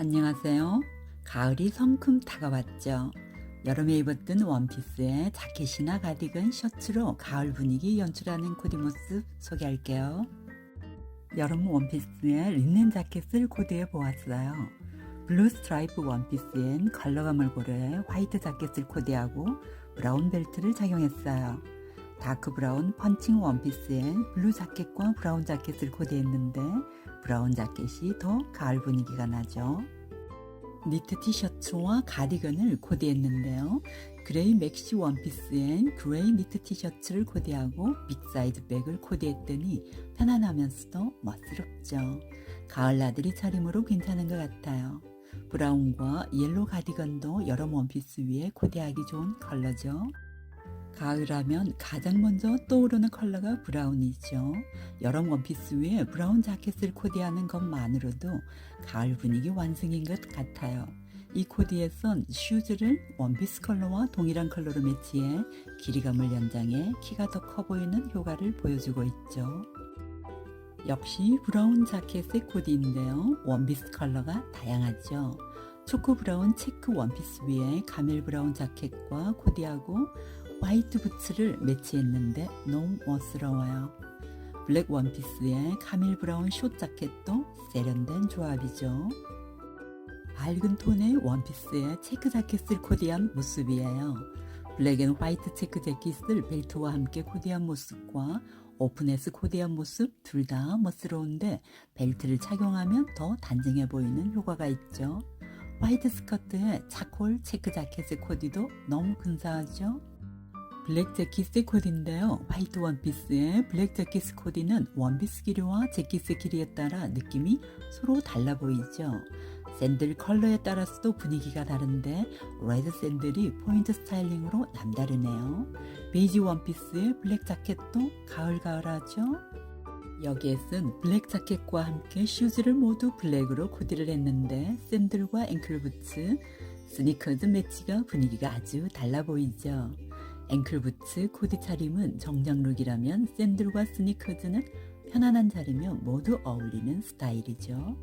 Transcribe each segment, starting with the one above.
안녕하세요. 가을이 성큼 다가왔죠. 여름에 입었던 원피스에 자켓이나 가디건, 셔츠로 가을 분위기 연출하는 코디 모습 소개할게요. 여름 원피스에 린넨 자켓을 코디해 보았어요. 블루 스트라이프 원피스엔 컬러감을 고려해 화이트 자켓을 코디하고 브라운 벨트를 착용했어요. 다크 브라운 펀칭 원피스엔 블루 자켓과 브라운 자켓을 코디했는데 브라운 자켓이 더 가을 분위기가 나죠. 니트 티셔츠와 가디건을 코디했는데요. 그레이 맥시 원피스엔 그레이 니트 티셔츠를 코디하고 빅사이즈 백을 코디했더니 편안하면서도 멋스럽죠. 가을 나들이 차림으로 괜찮은 것 같아요. 브라운과 옐로 가디건도 여름 원피스 위에 코디하기 좋은 컬러죠. 가을하면 가장 먼저 떠오르는 컬러가 브라운이죠. 여름 원피스 위에 브라운 자켓을 코디하는 것만으로도 가을 분위기 완성인 것 같아요. 이 코디에선 슈즈를 원피스 컬러와 동일한 컬러로 매치해 길이감을 연장해 키가 더 커 보이는 효과를 보여주고 있죠. 역시 브라운 자켓의 코디인데요. 원피스 컬러가 다양하죠. 초코 브라운 체크 원피스 위에 가멜 브라운 자켓과 코디하고 화이트 부츠를 매치했는데 너무 멋스러워요. 블랙 원피스에 카밀 브라운 숏 자켓도 세련된 조합이죠. 밝은 톤의 원피스에 체크 자켓을 코디한 모습이에요. 블랙 앤 화이트 체크 재킷을 벨트와 함께 코디한 모습과 오픈해서 코디한 모습 둘 다 멋스러운데 벨트를 착용하면 더 단정해 보이는 효과가 있죠. 화이트 스커트에 차콜 체크 자켓의 코디도 너무 근사하죠. 블랙 재킷의 코디인데요. 화이트 원피스의 블랙 재킷 코디는 원피스 길이와 재킷의 길이에 따라 느낌이 서로 달라 보이죠. 샌들 컬러에 따라서도 분위기가 다른데 레드 샌들이 포인트 스타일링으로 남다르네요. 베이지 원피스의 블랙 자켓도 가을가을하죠. 여기에 쓴 블랙 자켓과 함께 슈즈를 모두 블랙으로 코디를 했는데 샌들과 앵클부츠, 스니커즈 매치가 분위기가 아주 달라 보이죠. 앵클부츠 코디 차림은 정장룩이라면 샌들과 스니커즈는 편안한 자리며 모두 어울리는 스타일이죠.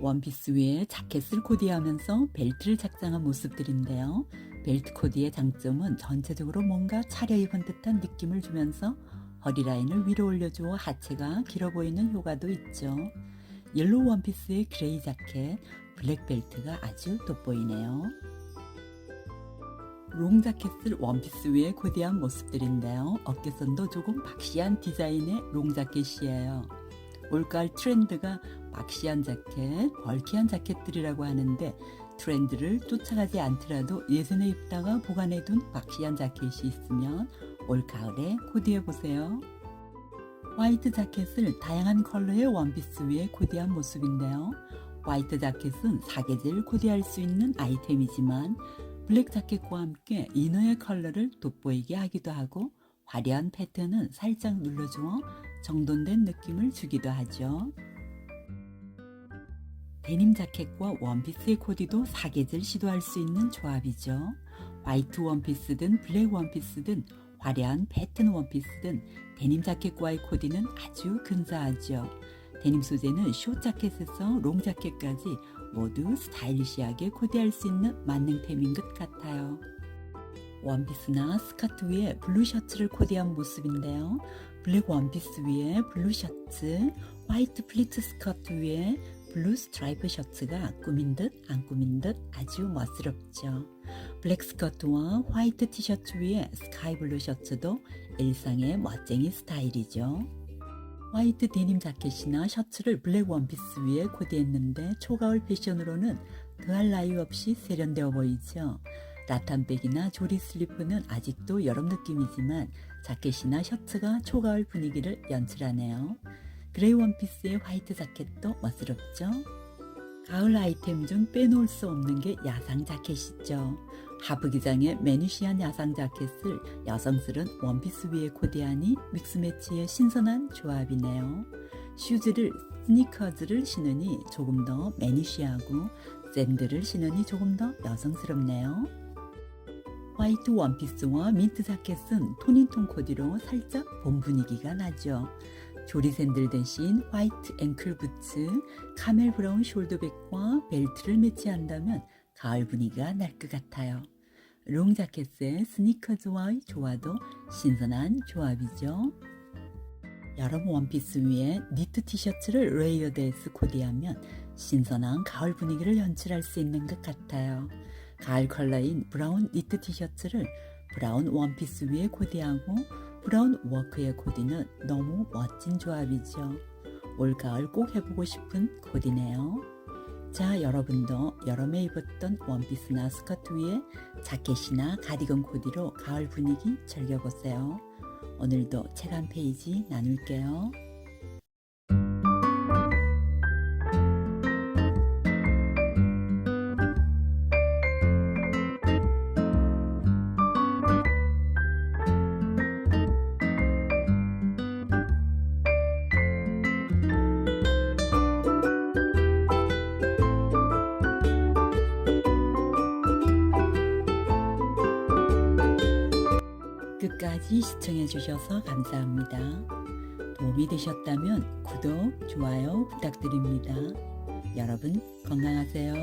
원피스 위에 자켓을 코디하면서 벨트를 착장한 모습들인데요. 벨트 코디의 장점은 전체적으로 뭔가 차려입은 듯한 느낌을 주면서 허리 라인을 위로 올려주어 하체가 길어 보이는 효과도 있죠. 옐로우 원피스의 그레이 자켓, 블랙 벨트가 아주 돋보이네요. 롱 자켓을 원피스 위에 코디한 모습들인데요. 어깨선도 조금 박시한 디자인의 롱 자켓이에요. 올가을 트렌드가 박시한 자켓, 벌키한 자켓들이라고 하는데 트렌드를 쫓아가지 않더라도 예전에 입다가 보관해둔 박시한 자켓이 있으면 올가을에 코디해 보세요. 화이트 자켓을 다양한 컬러의 원피스 위에 코디한 모습인데요. 화이트 자켓은 사계절 코디할 수 있는 아이템이지만 블랙 자켓과 함께 이너의 컬러를 돋보이게 하기도 하고 화려한 패턴은 살짝 눌러주어 정돈된 느낌을 주기도 하죠. 데님 자켓과 원피스의 코디도 사계절 시도할 수 있는 조합이죠. 화이트 원피스든 블랙 원피스든 화려한 패턴 원피스든 데님 자켓과의 코디는 아주 근사하죠. 데님 소재는 숏 자켓에서 롱 자켓까지 모두 스타일리시하게 코디할 수 있는 만능템인 것 같아요. 원피스나 스커트 위에 블루 셔츠를 코디한 모습인데요. 블랙 원피스 위에 블루 셔츠, 화이트 플리트 스커트 위에 블루 스트라이프 셔츠가 꾸민 듯 안 꾸민 듯 아주 멋스럽죠. 블랙 스커트와 화이트 티셔츠 위에 스카이 블루 셔츠도 일상의 멋쟁이 스타일이죠. 화이트 데님 자켓이나 셔츠를 블랙 원피스 위에 코디했는데 초가을 패션으로는 더할 나위 없이 세련되어 보이죠. 라탄백이나 조리 슬리프는 아직도 여름 느낌이지만 자켓이나 셔츠가 초가을 분위기를 연출하네요. 그레이 원피스의 화이트 자켓도 멋스럽죠? 가을 아이템 중 빼놓을 수 없는 게 야상 자켓이죠. 하부 기장의 매니시한 야상 자켓을 여성스런 원피스 위에 코디하니 믹스매치의 신선한 조합이네요. 슈즈를 스니커즈를 신으니 조금 더 매니시하고 샌들을 신으니 조금 더 여성스럽네요. 화이트 원피스와 민트 자켓은 톤인톤 코디로 살짝 봄 분위기가 나죠. 조리 샌들 대신 화이트 앵클 부츠, 카멜 브라운 숄더백과 벨트를 매치한다면 가을 분위기가 날 것 같아요. 롱 자켓에 스니커즈와의 조화도 신선한 조합이죠. 여름 원피스 위에 니트 티셔츠를 레이어드해서 코디하면 신선한 가을 분위기를 연출할 수 있는 것 같아요. 가을 컬러인 브라운 니트 티셔츠를 브라운 원피스 위에 코디하고 브라운 워크의 코디는 너무 멋진 조합이죠. 올 가을 꼭 해보고 싶은 코디네요. 자, 여러분도 여름에 입었던 원피스나 스커트 위에 자켓이나 가디건 코디로 가을 분위기 즐겨보세요. 오늘도 책 한 페이지 나눌게요. 끝까지 시청해주셔서 감사합니다. 도움이 되셨다면 구독, 좋아요 부탁드립니다. 여러분 건강하세요.